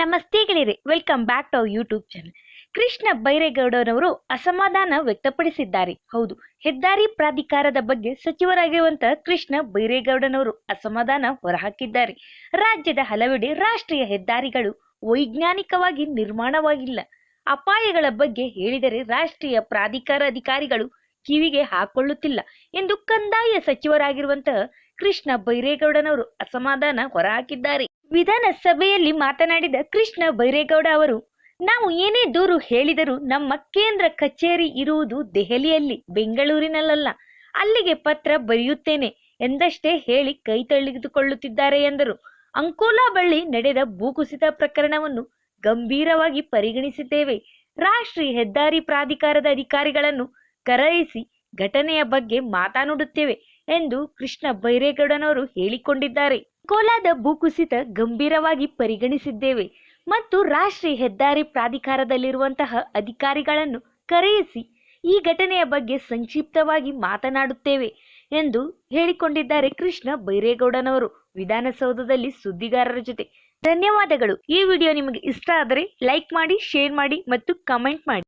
ನಮಸ್ತೆ welcome back to our YouTube channel Krishna ಬೈರೇಗೌಡರವರು ಅಸಮಾಧಾನ ವ್ಯಕ್ತಪಡಿಸಿದ್ದಾರೆ. ಹೌದು, ಹೆದ್ದಾರಿ ಪ್ರಾಧಿಕಾರದ ಬಗ್ಗೆ ಸಚಿವರಾಗಿರುವಂತಹ ಕೃಷ್ಣ ಬೈರೇಗೌಡನವರು ಅಸಮಾಧಾನ ಹೊರಹಾಕಿದ್ದಾರೆ. ರಾಜ್ಯದ ಹಲವೆಡೆ ರಾಷ್ಟ್ರೀಯ ಹೆದ್ದಾರಿಗಳು ವೈಜ್ಞಾನಿಕವಾಗಿ ನಿರ್ಮಾಣವಾಗಿಲ್ಲ. ಅಪಾಯಗಳ ಬಗ್ಗೆ ಹೇಳಿದರೆ ರಾಷ್ಟ್ರೀಯ ಪ್ರಾಧಿಕಾರ ಅಧಿಕಾರಿಗಳು ಕಿವಿಗೆ ಹಾಕೊಳ್ಳುತ್ತಿಲ್ಲ ಎಂದು ಕಂದಾಯ ಸಚಿವರಾಗಿರುವಂತಹ ಕೃಷ್ಣ ಬೈರೇಗೌಡನವರು ಅಸಮಾಧಾನ ಹೊರಹಾಕಿದ್ದಾರೆ. ವಿಧಾನಸಭೆಯಲ್ಲಿ ಮಾತನಾಡಿದ ಕೃಷ್ಣ ಬೈರೇಗೌಡ ಅವರು, ನಾವು ಏನೇ ದೂರು ಹೇಳಿದರೂ ನಮ್ಮ ಕೇಂದ್ರ ಕಚೇರಿ ಇರುವುದು ದೆಹಲಿಯಲ್ಲಿ ಬೆಂಗಳೂರಿನಲ್ಲ ಅಲ್ಲಿಗೆ ಪತ್ರ ಬರೆಯುತ್ತೇನೆ ಎಂದಷ್ಟೇ ಹೇಳಿ ಕೈ ತೆಗೆದುಕೊಳ್ಳುತ್ತಿದ್ದಾರೆ ಎಂದರು. ಅಂಕೋಲಾ ಬಳ್ಳಿ ನಡೆದ ಭೂಕುಸಿತ ಪ್ರಕರಣವನ್ನು ಗಂಭೀರವಾಗಿ ಪರಿಗಣಿಸಿದ್ದೇವೆ. ರಾಷ್ಟ್ರೀಯ ಹೆದ್ದಾರಿ ಪ್ರಾಧಿಕಾರದ ಅಧಿಕಾರಿಗಳನ್ನು ಕರೆಯಿಸಿ ಘಟನೆಯ ಬಗ್ಗೆ ಮಾತನಾಡುತ್ತೇವೆ ಎಂದು ಕೃಷ್ಣ ಬೈರೇಗೌಡನವರು ಹೇಳಿಕೊಂಡಿದ್ದಾರೆ. ಕೋಲಾದ ಭೂಕುಸಿತ ಗಂಭೀರವಾಗಿ ಪರಿಗಣಿಸಿದ್ದೇವೆ ಮತ್ತು ರಾಷ್ಟ್ರೀಯ ಹೆದ್ದಾರಿ ಪ್ರಾಧಿಕಾರದಲ್ಲಿರುವಂತಹ ಅಧಿಕಾರಿಗಳನ್ನು ಕರೆಯಿಸಿ ಈ ಘಟನೆಯ ಬಗ್ಗೆ ಸಂಕ್ಷಿಪ್ತವಾಗಿ ಮಾತನಾಡುತ್ತೇವೆ ಎಂದು ಹೇಳಿಕೊಂಡಿದ್ದಾರೆ ಕೃಷ್ಣ ಬೈರೇಗೌಡನವರು. ವಿಧಾನಸೌಧದಲ್ಲಿ ಸುದ್ದಿಗಾರರ ಜೊತೆ ಧನ್ಯವಾದಗಳು. ಈ ವಿಡಿಯೋ ನಿಮಗೆ ಇಷ್ಟ ಆದರೆ ಲೈಕ್ ಮಾಡಿ, ಶೇರ್ ಮಾಡಿ ಮತ್ತು ಕಮೆಂಟ್ ಮಾಡಿ.